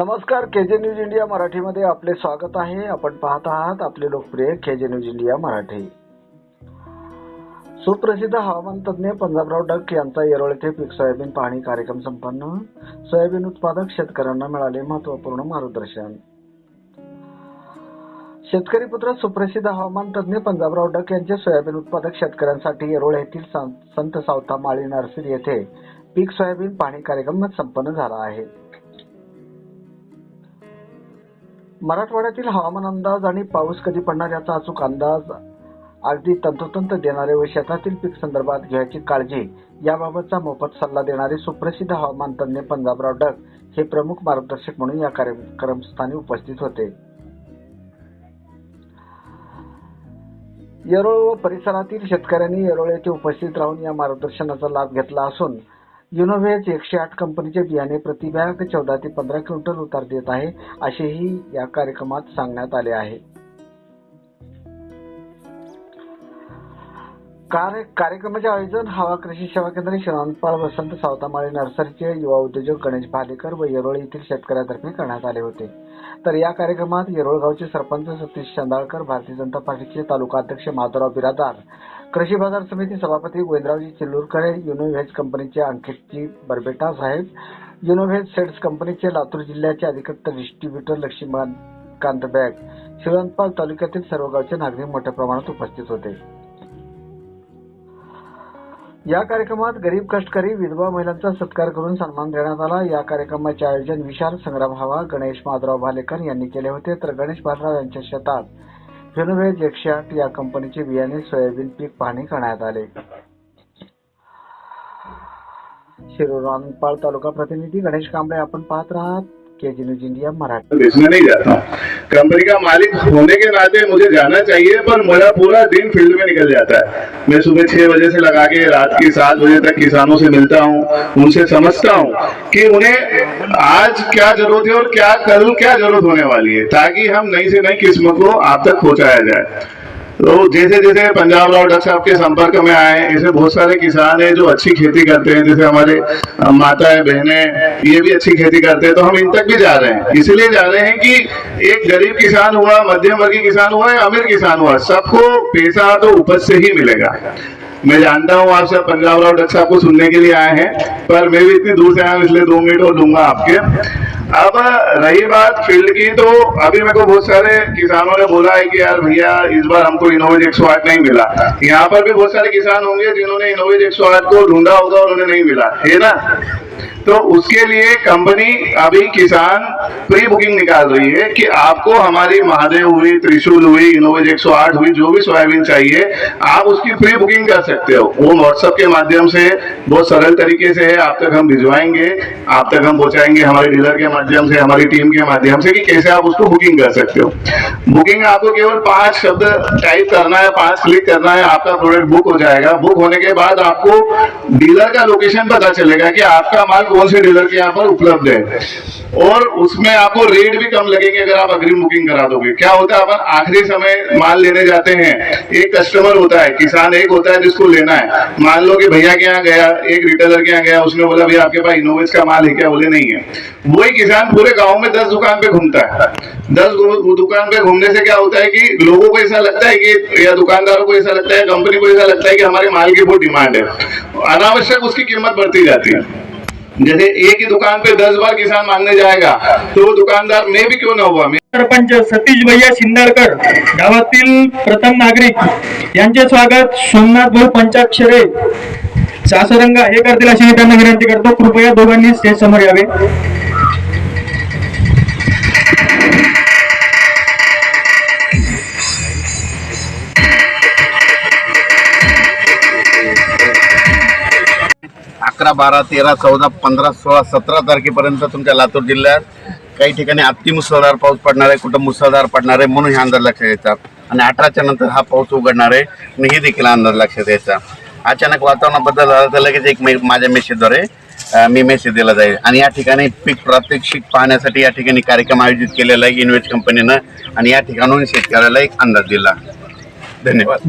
नमस्कार के जे news India मराठीमध्ये आपले स्वागत आहे. आपण पाहत आहात आपले लोकप्रिय के जे न्यूज इंडिया मराठी. सुप्रसिद्ध हवामान तज्ज्ञ पंजाबराव डक यांचा येरोळ येथे पीक सोयाबीन पाहणी कार्यक्रम संपन्न. सोयाबीन उत्पादक शेतकऱ्यांना मिळाले महत्त्वपूर्ण मार्गदर्शन. शेतकरी पुत्र सुप्रसिद्ध हवामान तज्ज्ञ पंजाबराव डक यांचे सोयाबीन उत्पादक शेतकऱ्यांसाठी येरोळ येथील संत सावता माळी नर्सरी येथे पीक सोयाबीन पाहणी कार्यक्रम संपन्न झाला आहे. मराठवाड्यातील हवामान अंदाज आणि पाऊस कधी पडणार याचा अचूक अंदाज अगदी तंतोतंत देणारे व शेतातील पीक संदर्भात घ्यायची काळजी याबाबतचा मोफत सल्ला देणारे सुप्रसिद्ध हवामान तज्ज्ञ पंजाबराव डग हे प्रमुख मार्गदर्शक म्हणून या कार्यक्रमस्थानी उपस्थित होते. येरोळ व परिसरातील शेतकऱ्यांनी येरोळ येथे उपस्थित राहून या मार्गदर्शनाचा लाभ घेतला असून युनोव्हेज एकशे आठ कंपनीचे बियाणे प्रतिबॅग चौदा ते पंधरा क्विंटल उतार देत आहे असेही या कार्यक्रमात सांगण्यात आले आहे. कार्य कार्यक्रमाचे आयोजन हवा कृषी सेवा केंद्र श्रीरामपाल वसंत सावतामाळे नर्सरीचे युवा उद्योजक गणेश भालेकर व येरोळ येथील शेतकऱ्यातर्फे करण्यात आले होते. तर या कार्यक्रमात येरोळ गावचे सरपंच सतीश चंदाळकर भारतीय जनता पार्टीचे तालुका अध्यक्ष माधवराव बिरादार कृषी बाजार समिती सभापती गोविंदरावजी चिल्लूरकर युनोव्हेज कंपनीचे अंकितजी बरबेटा साहेब युनोव्हेज सेट्स कंपनीचे लातूर जिल्ह्याचे अधिकृत डिस्ट्रीब्युटर लक्ष्मीकांत बॅग शिवणपाल तालुक्यातील सर्व गावचे नागरिक मोठ्या प्रमाणात उपस्थित होते. या कार्यक्रमात गरीब कष्टकरी विधवा महिलांचा सत्कार करून सन्मान देण्यात आला. या कार्यक्रमाचे आयोजन विशाल संग्राम हवा गणेश माधवराव भालेकर यांनी केले होते. तर गणेश भालराव यांच्या शेतात फिनोव्हेज एकशे आठ या कंपनीचे बियाणे सोयाबीन पीक पाहणी करण्यात आले. शिरोरामपाळ तालुका प्रतिनिधी गणेश कांबळे आपण पाहत राहत के जी न्यूज़ मराठी बेचने नहीं जाता कंपनी का मालिक होने के नाते मुझे जाना चाहिए, पर मेरा पूरा दिन फ़ील्ड में निकल जाता है। मैं सुबह छह बजे से लगा के रात के सात बजे तक किसानों से मिलता हूँ, उनसे समझता हूँ कि उन्हें आज क्या ज़रूरत है और क्या कल क्या ज़रूरत होने वाली है, ताकि हम नई से नई किस्म को आप तक पहुँचाया जाए। तो जैसे जैसे पंजाब राव डॉक्टर साहब के संपर्क में आए ऐसे बहुत सारे किसान हैं जो अच्छी खेती करते हैं, जैसे हमारे माता है बहने, ये भी अच्छी खेती करते हैं तो हम इन तक भी जा रहे हैं। इसलिए जा रहे हैं कि एक गरीब किसान हुआ मध्यम वर्गीय किसान हुआ या अमीर किसान हुआ, सबको पैसा तो उपज से ही मिलेगा। मैं जानता हूँ आप सब पंजाब राव डॉक्टर साहब को सुनने के लिए आए हैं, पर मैं भी इतनी दूर से आया हूँ, इसलिए दो मिनट और दूँगा आपके। अब रही बात फ़ील्ड की तो अभी मेरे को बहुत सारे किसानों ने बोला है कि यार भैया, इस बार हमको इनोवेज एक नहीं मिला। यहाँ पर भी बहुत सारे किसान होंगे जिन्होंने इनोवेज एक को ढूंढा होगा और उन्हें नहीं मिला, है ना? तो उसके लिए कंपनी अभी किसान प्री बुकिंग निकाल रही है कि आपको हमारी महादेव हुई, त्रिशूल हुई इनोवेज 108 हुई, जो भी सोयाबीन चाहिए, आप उसकी प्री बुकिंग कर सकते हो। वो व्हाट्सएप के माध्यम से, बहुत सरल तरीके से है, आप तक हम भिजवाएँगे, आप तक हम पहुंचाएँगे हमारे डीलर के माध्यम से, हमारी टीम के माध्यम से कि कैसे आप उसको बुकिंग कर सकते हो। बुकिंग आपको केवल पाँच शब्द टाइप करना है, पाँच क्लिक करना है, आपका प्रोडक्ट बुक हो जाएगा। बुक होने के बाद आपको डीलर का लोकेशन पता चलेगा कि आपका माल कौन से डीलर के यहाँ पर उपलब्ध है? और उसमें आपको रेट भी कम लगेंगे अगर आप अग्रिम बुकिंग करा दोगे। क्या होता है, अपन आखिरी समय माल लेने जाते हैं, एक कस्टमर होता है, किसान एक होता है जिसको लेना है। मान लो कि भैया के यहाँ गया, एक रिटेलर के यहाँ गया, उसने बोला, भैया, आपके पास इनोवेज का माल है क्या? बोले, नहीं है। वही किसान पूरे गाँव में दस दुकान पे घूमता है। दस दुकान पे घूमने से क्या होता है कि लोगों को ऐसा लगता है कि, या दुकानदारों को ऐसा लगता है कंपनी को ऐसा लगता है कि हमारे माल की बहुत डिमांड है। अनावश्यक उसकी कीमत बढ़ती जाती है। जैसे एक ही दुकान पे दस बार किसान मांगने जाएगा तो वो दुकानदार में भी क्यों ना हुआ? सरपंच सतीश भैया शिंदळकर गावातील प्रथम नागरिक यांचे स्वागत सोमनाथ भाऊ पंचाक्षरे सासरंगा हे करतील अशी मी त्यांना विनंती करतो. कृपया दोघांनी स्टेज समोर यावे. अकरा बारा तेरा चौदा पंधरा सोळा सतरा तारखेपर्यंत तुमच्या लातूर जिल्ह्यात काही ठिकाणी अतिमुसळधार पाऊस पडणार आहे कुठं मुसळधार पडणार आहे म्हणून हे अंदाज लक्षात येतात. आणि अठराच्या नंतर हा पाऊस उघडणार आहे आणि हे देखील अंदाज लक्षात यायचा. अचानक वातावरणाबद्दल झाला तर लगेच एक मे माझ्या मेसेजद्वारे मी मेसेज दिला जाईल. आणि या ठिकाणी पीक प्रात्यक्षिक पाहण्यासाठी या ठिकाणी कार्यक्रम आयोजित केलेला आहे इन्व्हेस्ट कंपनीनं आणि या ठिकाणून शेतकऱ्याला एक अंदाज दिला. धन्यवाद.